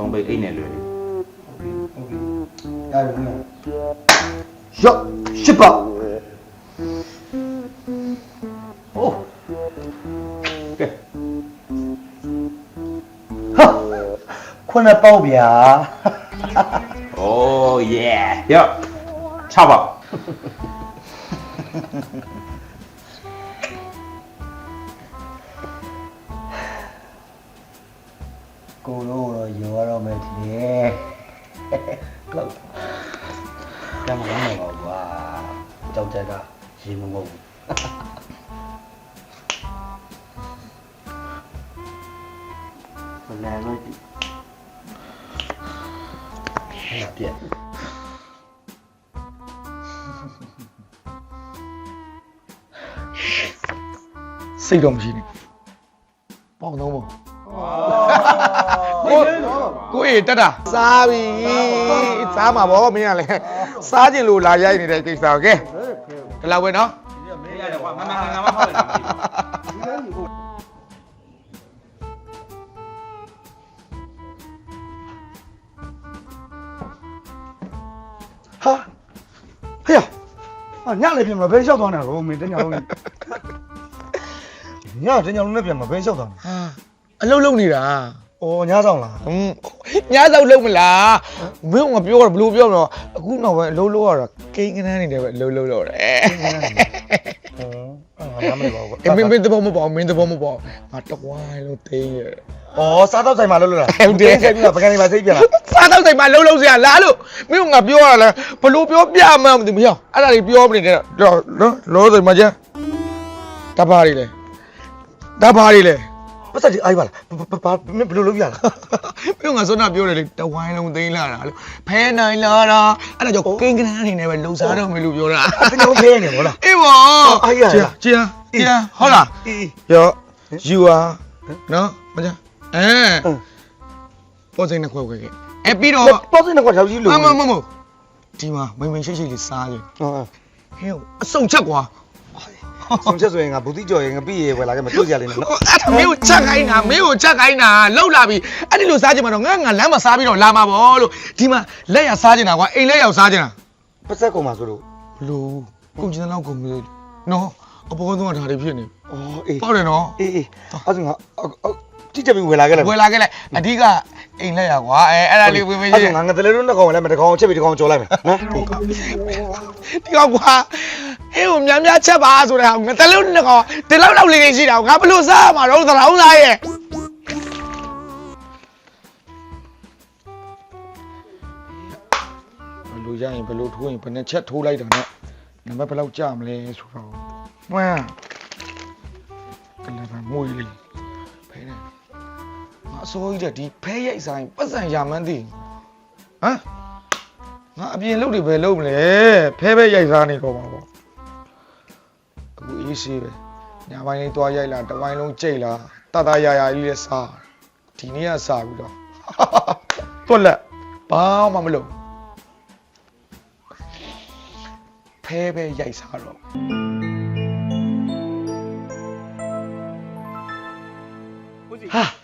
ဆုံးပိတ်အိတ်နဲ့လွယ်လေးရတယ်မလားရော့ရှစ်ပါโอ้ကဲဟာခုနပေါက်ဗျာ Oh yeah. ရ6ပါ မလဲလို့ဒီဟဲ့ပြက်စိတ်တော့မရှိနဲ့ပေါက်တော့ပေါ့ ကိုအေးတက်တာစားပြီစားမှာဗောမင်းကလည်းစားကျင်လို့လာရိုက်နေတဲ့ကိစ္စโอเคဒီလောက်ပဲနော် မင်းရတယ်ကွာမမငါမဖောက်တယ် ဟာညလည်းပြင်မလားဘယ်လျှောက်သွားနေတာရောမင်းတညလုံးညတညလုံးနဲ့ပြင်မလားဘယ်လျှောက်သွားနေဟာအလုံးလုံးနေတာအော်ညဆောင်လားဟွန်းညားတော့လုံးမလားမင်းကပြောတော့ဘလို့ပြောမလို့အခုတော့ပဲအလုံးလုံးရတော့ကိန်းကနန်းနေတယ်ပဲအလုံးလုံးတော့တယ်ဟမ်အဲ့ ငါမမလို့ပါဘူးအေးမင်းမင်းသဘောမပေါမင်းသဘောမပေါငါတဝိုင်းလုံးသိရအော်စားတော့ဆိုင်မှာလို့လို့လားဟုတ်တယ်ဆိုင်ကပကံနေပါစိတ်ပြန်လားစားတော့တိုင်းမှာလုံးလုံးစရာလားလို့မင်းကငါပြောရလဲဘလို့ပြောပြမှမသိမရောက်အဲ့ဒါတွေပြောမနေနဲ့တော့နော်လောစင်မကျန်တပါးရီလေတပါးရီလေ ပတ်သက်ဒီအိုက်ပါလားဘာမင်းဘယ်လိုလုပ်ရလဲမင်းကစွမ်းနာပြောတယ်လေတဝိုင်းလုံးသိမ်းလာတာလို့ဖဲနိုင်လာတာအဲ့ဒါကြောင့်ကိန်းကနန်းအနေနဲ့ပဲလှုပ်ရှားတော့မယ်လို့ပြောတာတညလုံးဖဲနေဗောလားအေးပါအားရလားကျန်ကျန်ဟုတ်လားအေးရော you are နော်မကျန်အဲဟမ်ပေါ်စိန်နှစ်ခွဲခွဲခဲ့အဲပြီးတော့ပေါ့စင်းတော့ရောက်ကြီးလို့မမမမဒီမှာမိန်မိန်ရှိတ်ရှိတ်လေးစားကြဟုတ်ဟဲ့အစုံချက်ကွာ ဆုံးချက်ဆိုရင်ငါဘူတိကြော်ရင်ငါပြီးရေဝယ်လာခဲ့မတွေ့ကြရလိမ့်မယ်နော်အဲ့ဒါမင်းကိုချက်ခိုင်းတာမင်းကိုချက်ခိုင်းတာလှုပ်လာပြီအဲ့ဒီလိုစားကြမှာတော့ငါငါလမ်းမှာစားပြီးတော့လာမှာပေါ့လို့ဒီမှာလက်ရစားကြတာကွာအိမ်လက်ရောက်စားကြတာပတ်သက်ကုန်ပါဆိုလို့ဘလို့ကုန်ကျင်တဲ့လောက်ကုန်ပြီနော်အပေါ်ဆုံးကဒါတွေဖြစ်နေအော်အေးပေါ့တယ်နော်အေးအေးအဲ့ဒါငါ တိကျပြီးဝယ်လာခဲ့လိုက်ဝယ်လာခဲ့လိုက်အဓိကအိမ်လက်ရကွာအဲအဲ့ဒါလေးဝင်ဝင်အဲ့ချင်းဒါငါငါတလေလုံးတစ်ကောင်လည်းမတစ်ကောင်ချက်ပြီးတစ်ကောင်ကြော်လိုက်မယ်နော်ဒီကောင်ကွာဟဲ့ဟိုများများချက်ပါဆိုတဲ့ဟာငါတလုံးနှစ်ကောင်ဒီလောက်လောက်လေးလေးရှိတာငါဘလို့စားမှာတော့သရောင်းစားရဲ့ဘလို့ရရင်ဘလို့ထိုးရင်ဘယ်နဲ့ချက်ထိုးလိုက်တာနဲ့နံပါတ်ဘယ်လောက်ကြမလဲဆိုတော့မွန်းကလည်းပဲမွေးလေးဖဲနေငါ အစိုးရတဲ့ဒီဖဲရိုက်ဆိုင်ပတ်စံရမှန်းသိဟမ်ငါအပြင်လုပ်တွေပဲလုပ်မလဲဖဲပဲရိုက်စားနေတော့ပါပေါ့အခုအေးဆေးပဲညာပိုင်းလေးတွားရိုက်လာတစ်ပိုင်းလုံးကြိတ်လာတတရရကြီးလဲစားဒီနေ့ကစားပြီးတော့တွက်လက်ဘာမှမလုပ်ဖဲပဲရိုက်စားတော့ဟာ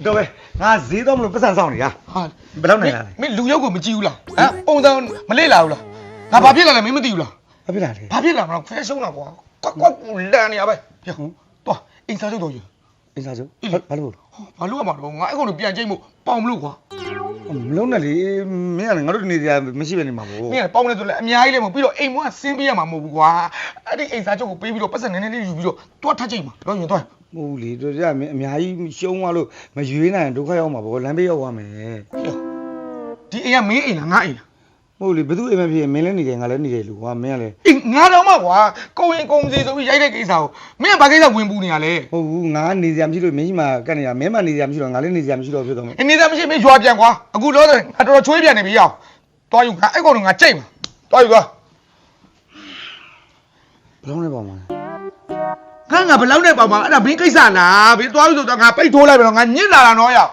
လာတော့ပဲငါဈေးတော့မလို့ပတ်စံဆောင်နေရဟာဘယ်လောက်နိုင်လာလဲမင်းလူရုပ်ကိုမကြည့်ဘူးလားဟမ်ပုံစံမလေ့လာဘူးလားငါဘာဖြစ်လာလဲမင်းမသိဘူးလားဘာဖြစ်လာလဲဘာဖြစ်လာမလဲဖဲရှုံးတာကွာကွက်ကွက်ကိုလန်နေရပဲပြောတော့အိမ်စားချုပ်တော့ယူအင်းစားစုဘာလို့ဘာလို့ရမှာတော့ငါအဲ့ကောင်ကိုပြန်ကြိတ်မှုပေါင်မလို့ကွာ မလုံးနဲ့လေမင်းကလည်းငါတို့နေကြမရှိပဲနေမှာပေါ့မင်းကပေါင်နေဆိုလဲအများကြီးလဲမဟုတ်ပြီးတော့အိမ်မကဆင်းပေးရမှာမဟုတ်ဘူးကွာအဲ့ဒီအိမ်စားချုပ်ကိုပေးပြီးတော့ပတ်စံနည်းနည်းလေးယူပြီးတော့တွားထကြိတ်မှာတော့ရင်တွားမဟုတ်လေတို့ကြမင်းအများကြီးရှုံးသွားလို့မရွေးနိုင်ဒုက္ခရောက်မှာပေါ့လမ်းဘေးရောက်သွားမယ်ဒီအိမ်ကမင်းအိမ်လားငါအိမ်လား မဟုတ်လေဘယ်သူအိမ်မဖြစ်မင်းလည်းနေတယ်ငါလည်းနေတယ်လို့ကွာမင်းကလည်းအိမ်ငါတော့မှကွာကုံရင်ကုံစီဆိုပြီးရိုက်တဲ့ကိစ္စကိုမင်းကဘာကိစ္စဝင်ပူနေရလဲဟုတ်ဘူးငါနေစရာမရှိလို့မင်းကြီးမှာကတ်နေတာမင်းမနေစရာမရှိတော့ငါလည်းနေစရာမရှိတော့ဖြစ်သွားမယ်အနေသားမရှိမင်းရွာပြန်ကွာအခုလောတယ်ငါတော်တော်ချွေးပြန်နေပြီရောက်တွားယူငါအဲ့ကောင်ကငါကြိတ်မှာတွားယူသွားဘလုံးနဲ့ပေါ့မှာငါငါဘယ်လောက်နဲ့ပေါင်ပါအဲ့ဒါမင်းကိစ္စလားဘင်းသွားပြီဆိုတော့ငါပိတ်ထိုးလိုက်ပြီတော့ငါညစ်လာတာနော်ရောက်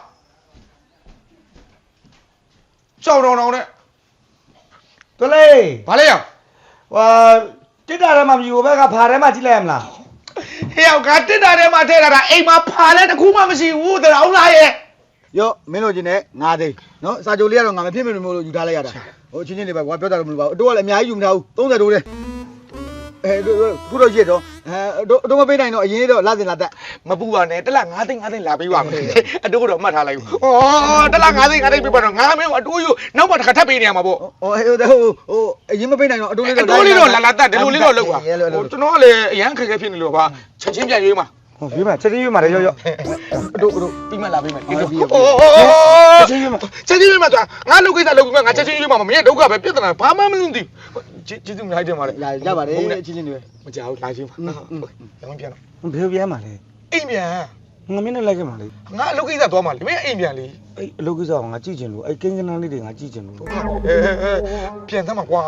ရှောင်းတော့တော့နဲ့ ကလေးဘာလဲရောက်ဟာတစ်တာထဲမှာမြူဘက်ကဖာထဲမှာကြည့်လိုက်ရမလားဟေ့ရောက်ကတစ်တာထဲမှာထည့်လာတာအိမ်မှာဖာလဲတစ်ခုမှမရှိဘူးတရောင်းလားရဲ့ရောမင်းတို့ချင်းနဲ့ငါသိန်းနော်စာကြိုလေးကတော့ငါမဖြစ်မလို့လို့ယူထားလိုက်ရတာဟိုချင်းချင်းလေးပဲကွာပြောတာလို့မလို့ပါဘူးအတော့ကလည်းအများကြီးယူမထားဘူး30တိုးတယ် အဲခုတော့ရစ်တော့အဲတော့တော့မပေးနိုင်တော့အရင်လေးတော့လာစင်လာတက်မပူပါနဲ့တစ်လ9သိန်း9သိန်းလာပေးပါမယ်အတူတော့မှတ်ထားလိုက်ဘူးဩတစ်လ9သိန်း9သိန်းပေးပါတော့ငါမင်းအတူယူနောက်မှတစ်ခါထပ်ပေးနေရမှာပေါ့ဟိုဟိုဟိုဟိုအရင်မပေးနိုင်တော့အတိုးလေးအတော့တူလေးတော့လာလာတက်ဒီလိုလေးတော့လောက်ပါရဲလို့ဟိုကျွန်တော်ကလည်းအရန်ခက်ခဲဖြစ်နေလို့ပါချက်ချင်းပြန်ရွေးမှာ ဟောပြေးမှာချက်ချင်းပြေးမှာလေရောရောအတူအတူပြီးမှလာပေးမယ်ဒီလိုပြီးရောโอ้ချက်ချင်းရွေးမှာချက်ချင်းရွေးမှာငါလုပ်ကိစ္စလုပ်ပြီးမှငါချက်ချင်းရွေးမှာမင်းဒုက္ခပဲပြဿနာဘာမှမလုပ်သိကျေးဇူးများတင်ပါတယ်လာရပါတယ်ချင်းချင်းတွေမကြောက်လာချင်းပါရောင်းပြန်တော့ဘယ်ပြန်မှာလဲအိမ်ပြန် ငါမင်းနဲ့လိုက်ခဲ့မှာလေငါအလုပ်ကိစ္စသွားမှာလေမင်းအိမ်ပြန်လေအဲ့အလုပ်ကိစ္စကငါကြည့်ချင်လို့အဲ့ကိန်းကနန်းလေးတွေငါကြည့်ချင်လို့အဲပြန်သမှာကွာ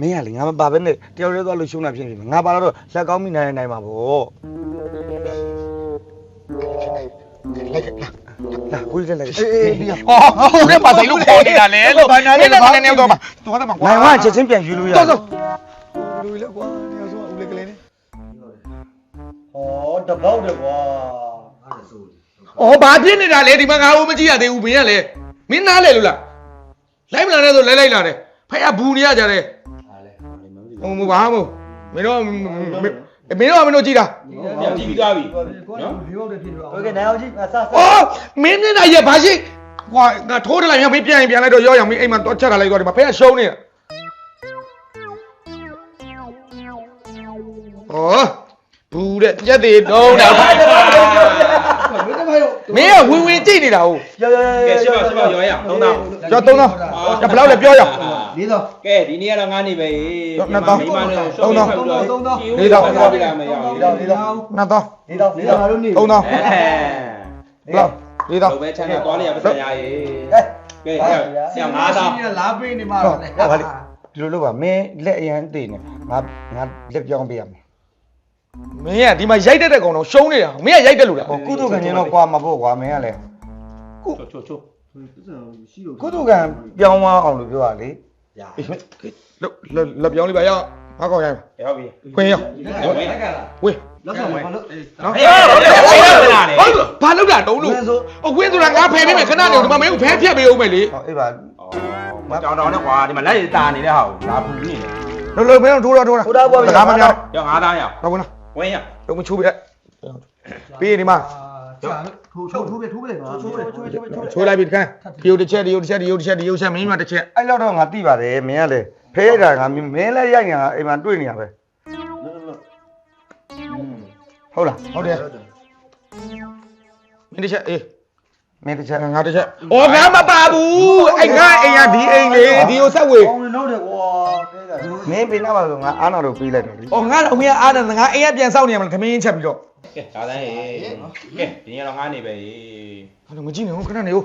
မင်းကလေငါမပါဘဲနဲ့တယောက်တည်းသွားလို့ရှုံးတာဖြစ်နေမှာငါပါတော့လက်ကောင်းမိနိုင်နိုင်မှာဗောလိုက်လာလာကိုကြီးလက်လိုက်အေးအေးပြီးရောဟောဟိုထဲမှာဆိုင်လို့ခေါ်နေတာလေလို့ဘာနာလဲဘာနာလဲတော့မှာသွားတယ်မှာကွာနိုင်ဝချက်ချင်းပြန်ယူလို့ရတော့တော့လူလေကွာနေရာဆုံးဦးလေးကလေးနေဟောတပေါက်တယ်ကွာ ။အော်ဘာဖြစ်နေတာလဲဒီမှာငါ့ကိုမကြည့်ရသေးဘူးမင်းကလည်းမင်းနားလဲလို့လား။လိုက်မလာနဲ့ဆိုလိုက်လိုက်လာတယ်။ဖခင်ဘူးနေရကြတယ်။ဟာလေဟာလေမဟုတ်ဘူး။ဟိုမဘာမို့မင်းတို့မင်းတို့ကမင်းတို့ကြည့်တာ။ကြည့်ပြီးသားပြီ။နော်။ဟုတ်ကဲ့နိုင်အောင်ကြည့်ဆဆ။အော်မင်းမျက်နှာရဘာရှိ။ကွာငါထိုးထလိုက်မြောက်မင်းပြန်ရင်ပြန်လိုက်တော့ရောရောင်မင်းအိမ်မှာတော့ချက်ထားလိုက်တော့ဒီမှာဖခင်ရှုံးနေတာ။ဩဘူးတဲ့ရက်သေးတုံးတာ မင်းကဝင်ဝင်ကြည့်နေတာဟုတ်ရောရောကဲရှင်းပါရှင်းပါရောရအောင်3000ကျော်သုံးတော့ဘယ်လောက်လဲပြောရအောင်လေးတော့ကဲဒီနေ့ကတော့ငါနေပဲနှစ်သောင်းမိမနဲ့သုံးသောင်းလေးသောင်းပြောပြလာမရအောင်လေးတော့လေးတော့နှစ်တော့ဒီတော့လေးတော့ငါတို့နေသုံးတော့အဲလောက်လေးတော့ဘယ်ချမ်းသာသွားလိုက်ရပါစရာရေကဲဆရာ9000လားပေးနေမှာဟုတ်ပါလေဒီလိုလုပ်ပါမင်းလက်အရန်တေးနေငါငါလက်ပြောင်းပေးရမယ် မင်းကဒီမှာရိုက်တဲ့တဲ့ကောင်တော့ရှုံးနေတာမင်းကရိုက်တယ်လို့လားဟောကုသကံကျင်းတော့ကွာမဖို့ကွာမင်းကလည်းချိုချိုချိုကုသကံပြောင်းသွားအောင်လို့ပြောရလေလက်လက်ပြောင်းလေးပါရအောင်ငါကောင်ရိုက်ရောက်ပြီခွင်းရဟုတ်ပြီဝေးလောက်ဆောင်မယ်လို့နော်အေးဟုတ်တယ်ဟုတ်တယ်ဟုတ်တယ်ဟုတ်ဘာလုပ်တာတုံးလို့အဝင်းဆိုတာငါဖယ်ပေးမယ်ခဏနေဒီမှာမင်းကိုဖဲဖြတ်ပေးအောင်မယ်လေဟောအေးပါတောင်းတောင်းနဲ့ကွာဒီမှာလက်ရည်တာနေတဲ့ဟာကိုလာပူနေတယ်လုံလုံမင်းတို့ထိုးတော့ထိုးတာထိုးတာပေါ့ဗျာစကားမများရော9000ရတော့ဝင်လာ ဝင်းရတော့မချိုးပြလိုက်ပြီးဒီမှာထိုးထိုးထိုးပြထိုးပြပါထိုးပြထိုးပြထိုးပြချိုးလိုက်ပြီတခါဒီယိုတစ်ချက်ဒီယိုတစ်ချက်ဒီယိုတစ်ချက်ဒီယိုချက်မင်းမတစ်ချက်အဲ့လောက်တော့ငါသိပါတယ်မင်းကလည်းဖဲတာငါမင်းလည်းရိုက်နေတာအိမ်မှာတွေ့နေရပဲဟုတ်လားဟုတ်တယ်မင်းတစ်ချက်အေး မင်းတစ်ချက်ငါတစ်ချက်ဩငါမပါဘူးအဲ့ငါအိမ်ကဒီအိမ်လေဒီကိုဆက်ဝေးကောင်းနေတော့တယ်ကွာတဲတာမင်းပေးနာပါဆိုငါအားနာတော့ပေးလိုက်တော့လေဩငါတော့မင်းအားတယ်ငါအိမ်ကပြန်စောင့်နေရမလားသမင်းချက်ပြီးတော့ကဲဒါတိုင်းရေကဲဒီနေ့တော့ငါနေပဲရေဟာလို့မကြည့်နေဘူးခဏနေဦး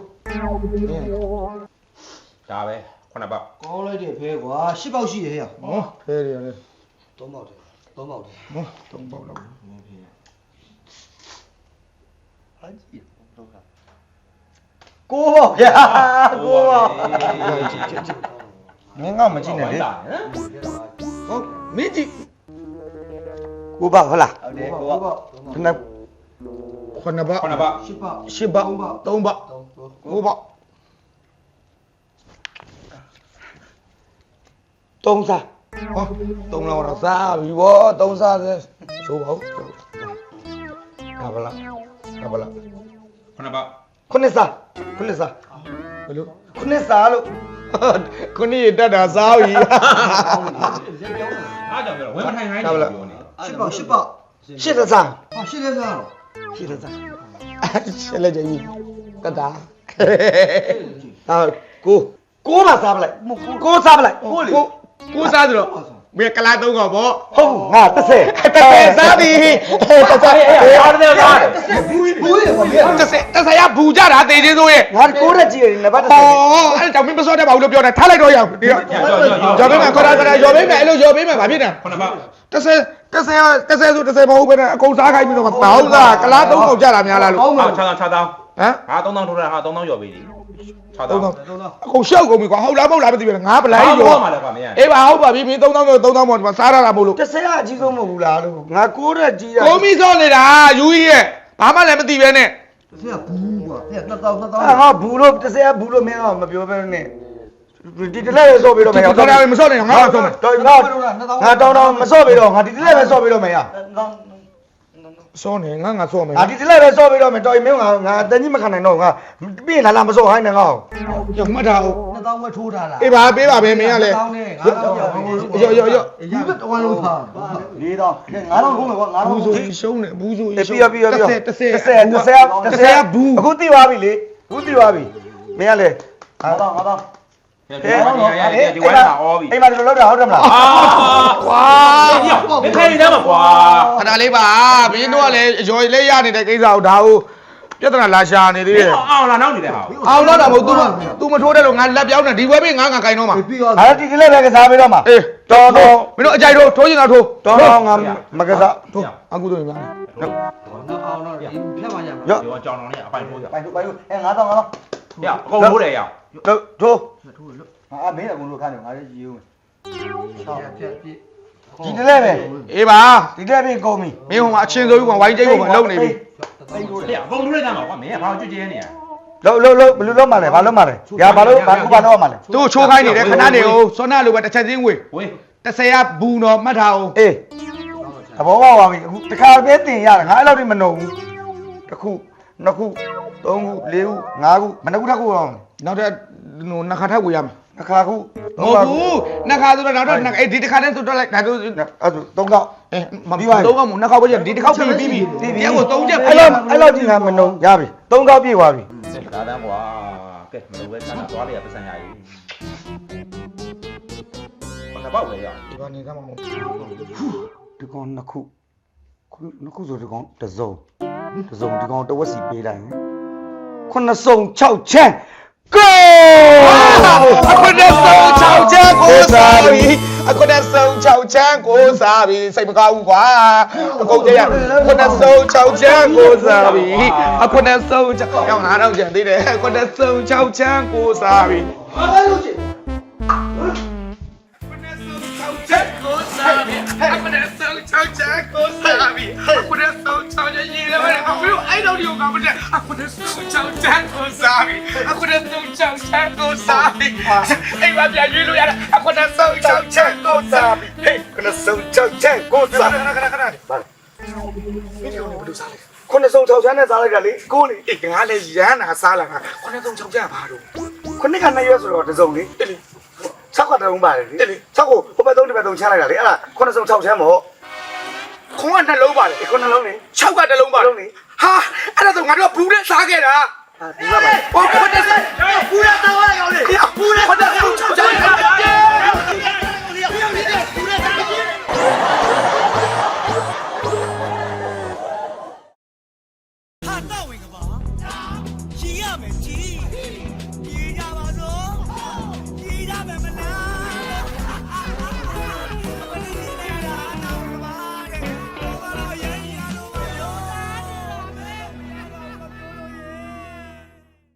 ဒါပဲခုနပေါက်ကောင်းလိုက်တယ်ဖဲကွာရှစ်ပေါက်ရှိတယ်ဟဲ့ဟောဖဲရတယ်လေသုံးပေါက်တယ်သုံးပေါက်တယ်ဟောတုံးပေါက်တော့ကို ပေါ့ဗျာကိုပေါ့မင်းကမကြည့်နဲ့လေဟောမင်းကြည့်ကိုပေါ့ဟုတ်လားဟုတ်တယ်ကိုပေါက်ခဏခုနပေါက်ခုနပေါက်ရှစ်ပေါက်ရှစ်ပေါက်သုံးပေါက်သုံးပေါက်ကိုပေါက်တုံးစားဟောသုံးလောက်တော့စားပြီဗောသုံးစားသေးချိုးပါဦးဟာဗလားဟာဗလားခုနပေါက်ခုနှစ်စား ခုနှစ်စားဘယ်လိုခုနှစ်စားလို့ခုနေ့ရတက်တာစားပြီအားကြောင့်ပြောဝင်းမထိုင်ခိုင်းနေပြောနေရှစ်ပေါက်ရှစ်ပေါက်ရှစ်စားဟာရှစ်တဲ့စားရှစ်စားရှက်လက်ကြည့်တတာအာကိုကိုပါစားပလိုက်ကိုစားပလိုက်ကိုလေကိုကိုစားဆိုတော့ မင်းကလာသုံးကောင်ပေါ့ဟုတ်ငါ30 30စားပြီ30ရဲ့အဲ့အားတဲ့ကားဘူးရပါလေ30 30ရဘူးကြတာတေချင်းစိုးရဲ့ငါကိုရက်ကြီးနံပါတ်30ဟောအဲ့ကြောင့်မင်းမစောတတ်ပါဘူးလို့ပြောတာထားလိုက်တော့ရအောင်ဒီတော့ကျော်ပေးမယ်ခေါ်တာခေါ်တာကျော်ပေးမယ်အဲ့လိုကျော်ပေးမယ်ဗာဖြစ်တာခုနက30 30 30ဆို30မဟုတ်ဘဲနဲ့အကုန်စားခိုင်းပြီးတော့မဟုတ်လားကလာသုံးကောင်ကြတာများလားလို့ဟုတ်ပါ6000 6000ဟမ်ငါ3000ထိုးတာဟာ3000ကျော်ပေးတယ် 3000 3000အခုရှောက်ကုန်ပြီကွာဟုတ်လားမဟုတ်လားမသိဘူးငါပလိုင်းရောမှာလဲကွာမင်းအေးပါဟုတ်ပါပြီမင်း3000ကျော်3000ပေါ့ဒီမှာစားရတာမဟုတ်လို့တစ်ဆယ်အကြီးဆုံးမဟုတ်ဘူးလားလို့ငါကိုးတဲ့ကြီးတာကိုမီစောနေတာယူကြီးရဲ့ဘာမှလည်းမသိပဲနဲ့တစ်ဆယ်ဘူးကွာတစ်ဆယ်3000 3000ဟာဘူးလို့တစ်ဆယ်ဘူးလို့မင်းကမပြောပဲနဲ့ဒီတလဲဆော့ပြီးတော့မယ်တော့မဆော့နိုင်ငါဆော့မယ်ငါငါတောင်းတောင်းမဆော့ပြီးတော့ငါဒီတလဲပဲဆော့ပြီးတော့မယ်ရ စောနေငါငါစောမယ်ငါဒီတလဲပဲစော့ပြီးတော့မယ်တော်ရင်မင်းကငါအတန်းကြီးမခံနိုင်တော့ငါပြီးရင်လာလာမစော့ဟိုင်းနေငါ့ကိုရောမှတ်တာဟုတ်2000ပဲထိုးထားလားအေးပါပေးပါပဲမင်းကလည်း2000နဲ့9000ရောရောရောဒီဘက်တော်လုံးထားလေးတော့ငါတော့ခုမယ်ကွာငါဘူးတော့ဆိုရှုံးတယ်ဘူးဆိုအေးပြီးရောပြီးရောပြီးရောတစ်ဆယ်တစ်ဆယ်တစ်ဆယ်တစ်ဆယ်ဘူးအခုသိသွားပြီလေအခုသိသွားပြီမင်းကလေငါတော့ငါတော့ ဟဲ့ဒီဝိုင်းမှာအော်ပြီအိမ်မှာဒီလိုလောက်တာဟုတ်တယ်မလားအာကွာမခိုင်းနေမှာကွာခဏလေးပါမင်းတို့ကလည်းရော်လေးရနေတဲ့ကိစ္စကိုဒါကိုပြဿနာလာရှာနေသေးတယ်အောင်လာနောက်နေတဲ့ဟာအောင်တော့တာမဟုတ် तू မ तू မထိုးတဲ့လို့ငါလက်ပြောင်းနေဒီဝဲပေးငါငါကင်တော့မှာပြီးတော့ငါဒီဒီလေးပဲကစားပြီးတော့မှာအေးတော်တော်မင်းတို့အကြိုက်ထိုးထိုးချင်တာထိုးတော်တော်ငါမကစားထိုးအခုတို့ရင်လားနောက်အောင်တော့ဒီဖြတ်မှရမှာရော့ဒီကကြောင်တော်နဲ့အပိုင်ထိုးရပိုင်ပိုင်အဲငါတော့ငါတော့ ရအကုန်ထိုးတယ်ရတို့တို့ထိုးလို့အာမင်းကဘုံလို့ခါနေငါလည်းရီဦးဖြတ်ဖြတ်ပြည့်ဒီတလဲပဲအေးပါဒီတလဲပဲကုန်ပြီမင်းဟိုမှာအချင်းစိုးကြီးကဝိုင်းကျိတ်ကိုမလုံနေပြီတိတ်လို့ဟဲ့အကုန်ထိုးလိုက်တာမှာကွာမင်းကဘာကြွကြဲနေရလုံးလုံးလုံးဘယ်လိုလုပ်မှလဲဘာလုပ်မှလဲညာဘာလို့ဘာခုဘာလုပ်မှလဲသူ့ချိုးခိုင်းနေတယ်ခဏနေအောင်စောနာလိုပဲတစ်ချက်ချင်းဝေဝေးတစ်ဆယ်ကဘူးတော့မှတ်ထားအောင်အေးသဘောပေါက်ပါပြီအခုတစ်ခါပဲတင်ရတယ်ငါအဲ့လောက်ထိမနှုံဘူးတစ်ခု နှစ်ခုသုံးခုလေးခုငါးခုမနှစ်ခုတစ်ခုအောင်နောက်ထပ်ဟိုနှစ်ခါထပ်ဝေရမယ်တစ်ခါခုမဟုတ်ဘူးနှစ်ခါဆိုတော့နောက်တော့နှစ်အေးဒီတစ်ခါတည်းဆိုတော့လိုက်ဒါတို့အဲ့ဒါသုံးကောက်အေးမပြီးပါဘူးသုံးကမနှစ်ခါပဲဒီတစ်ခါပြီးပြီးပြီးဒီကိုသုံးချက်အဲ့လောက်အဲ့လောက်ကြီးငါမနှုံရပြီသုံးကောက်ပြည့်သွားပြီဒါတန်းကွာကဲမလို့ပဲဆန္ဒသွားလိုက်ရပတ်စံရည်ဘာပေါက်လဲရဒီကနေကမှမဟုတ်ဒီကောင်နှစ်ခုခုနှစ်ခုဆိုဒီကောင်တစ်စုံ တစ်စုံဒီကောင်တစ်ဝက်စီပေးလိုက်ရင်ခုနှစ်စုံ6ချမ်းကိုအခုတည်းဆုံး6ချမ်းကိုစားပြီအခုတည်းဆုံး6ချမ်းကိုစားပြီစိတ်မကောင်းဘူးကွာအကုန်ကြရအခုတည်းဆုံး6ချမ်းကိုစားပြီအခုတည်းဆုံး6ရောင်း9000ကျန်သေးတယ်အခုတည်းဆုံး6ချမ်းကိုစားပြီအခုတည်းဆုံး6ချမ်းကိုစားပြီအခုတည်းဆုံး6ချမ်းရေးတယ်အခုအဲ့တော့ဒီကမတည်းအခုတည်းဆုံး6ချမ်းကိုစားပြီအခုတ ည်းဆုံး6ချမ်းကိုစားပြီအိမ်မှာပြန်ရွေးလို့ရတယ်အခုတည်းဆုံး6ချမ်းကိုစားပြီဟေးခုနှစ်စုံ6ချမ်းကိုစားခဏခဏခဏဗါခုနှစ်စုံ6ချမ်းနဲ့စားလိုက်တာလေကိုလေအေးငါလည်းရမ်းတာစားလာတာခုနဆုံး6ချမ်းပါတော့ခုနှစ်ကနှစ်ရွက်ဆိုတော့တစ်စုံလေအဲ့လေ6ကတလုံးပါတယ်လေ6ကိုဟိုဘက်3ဒီဘက်3ချမ်းလိုက်တာလေအဲ့ဒါခုနှစ်စုံ6ချမ်းမို့ ခုံးကနှလုံးပါလေဒီခုနှစ်လုံးလေ6ကတလုံးပါလေဟာအဲ့ဒါဆိုငါတို့ဘူးနဲ့စားခဲ့တာအာဒီကပါဟောခုနကဘူးရတော့ရအောင်လေဘူးနဲ့ခုနက6ချမ်း